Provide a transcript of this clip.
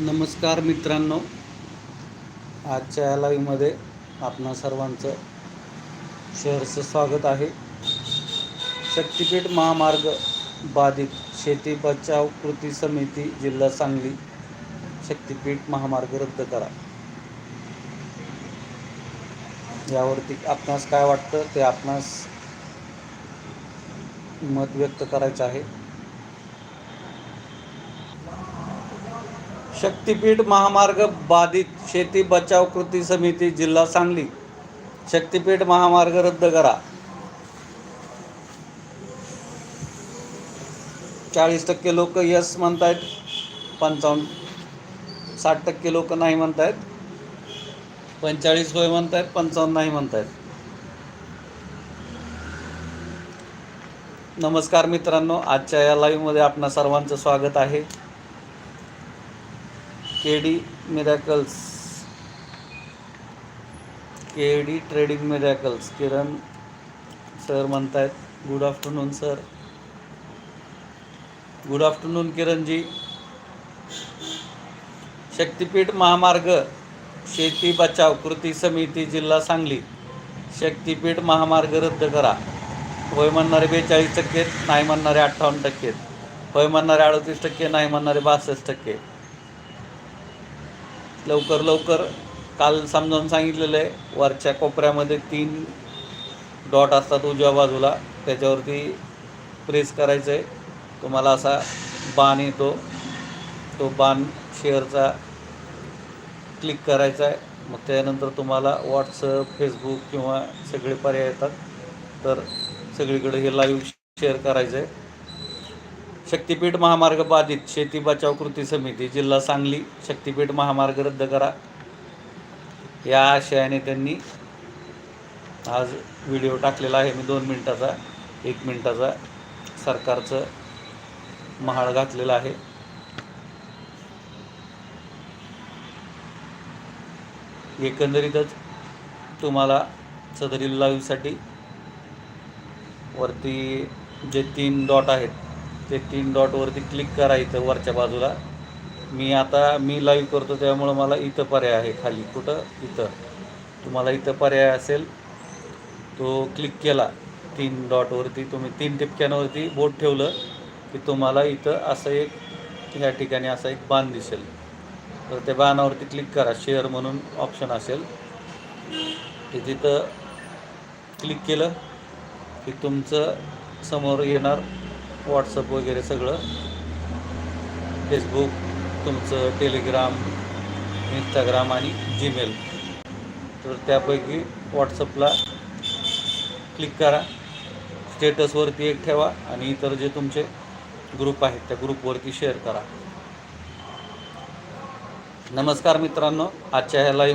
नमस्कार मित्रांनो. आजच्या या लाईव्हमध्ये आपणा सर्वांचं शहरचं स्वागत आहे. शक्तिपीठ महामार्ग बाधित शेती बचाव कृती समिती जिल्हा सांगली. शक्तिपीठ महामार्ग रद्द करा. यावरती आपणास काय वाटतं ते आपणास मत व्यक्त करायचं आहे. शक्तिपीठ महामार्ग बाधित शेती बचाव कृती समिती जिल्हा सांगली. शक्तिपीठ महामार्ग रद्द करा. चाळीस टक्के लोक यस म्हणतायत. पंचावन्न साठ टक्के लोक नाही म्हणतायत. पंचेचाळीस होय म्हणतायत पंचावन्न नाही म्हणतायत. नमस्कार मित्रांनो आजच्या या लाईव्हमध्ये आपणा सर्वांचं स्वागत आहे. K D miracles. K D trading miracles. Kiran sir म्हणतायत good afternoon sir good afternoon किरणजी. शक्तिपीठ महामार्ग शेती बचाव कृती समिती जिल्हा सांगली. शक्तिपीठ महामार्ग रद्द करा. होय म्हणणारे बेचाळीस टक्के नाही म्हणणारे अठ्ठावन्न टक्के. होय म्हणणारे अडतीस टक्के नाही म्हणणारे बासष्ट टक्के. लवकर लवकर काल समजावून सांगितलेलं आहे वरच्या कोपऱ्यामध्ये तीन डॉट असतात उजव्या बाजूला त्याच्यावरती प्रेस करायचं आहे तुम्हाला असा बाण येतो तो बाण शेअरचा क्लिक करायचा आहे. मग त्यानंतर तुम्हाला व्हॉट्सअप फेसबुक किंवा सगळे पर्याय येतात. तर सगळीकडे हे लाईव्ह शेअर करायचं आहे शक्तिपीठ महामार्ग बाधित शेती बचाव कृती समिती जिल्हा सांगली शक्तिपीठ महामार्ग रद्द करा. या आशयाने त्यांनी आज व्हिडिओ टाकलेला आहे. मी दोन मिनटाचा एक मिनटाचा सरकारचं महाळ घातलेलं आहे. एकंदरीतच तुम्हाला सदरील लाईव्हसाठी वरती जे तीन डॉट आहेत ते तीन डॉटवरती क्लिक करा इथं वरच्या बाजूला. मी आता मी लाईव्ह करतो त्यामुळं मला इथं पर्याय आहे खाली. कुठं? इथं. तुम्हाला इथं पर्याय असेल तो क्लिक केला. तीन डॉटवरती तुम्ही तीन टिपक्यांवरती बोट ठेवलं की तुम्हाला इथं असं एक ह्या ठिकाणी असा एक बाण दिसेल. तर त्या बाणावरती क्लिक करा. शेअर म्हणून ऑप्शन असेल. ते तिथं क्लिक केलं की तुमचं समोर येणार व्हॉट्सअप वगैरे सगळं. फेसबुक तुमचं टेलिग्राम इंस्टाग्राम आणि जीमेल तर त्यापैकी व्हॉट्सअपला क्लिक करा. स्टेटसवरती एक ठेवा आणि इतर जे तुमचे ग्रुप आहेत त्या ग्रुपवरती शेअर करा. नमस्कार मित्रांनो आजच्या ह्या लाईव्ह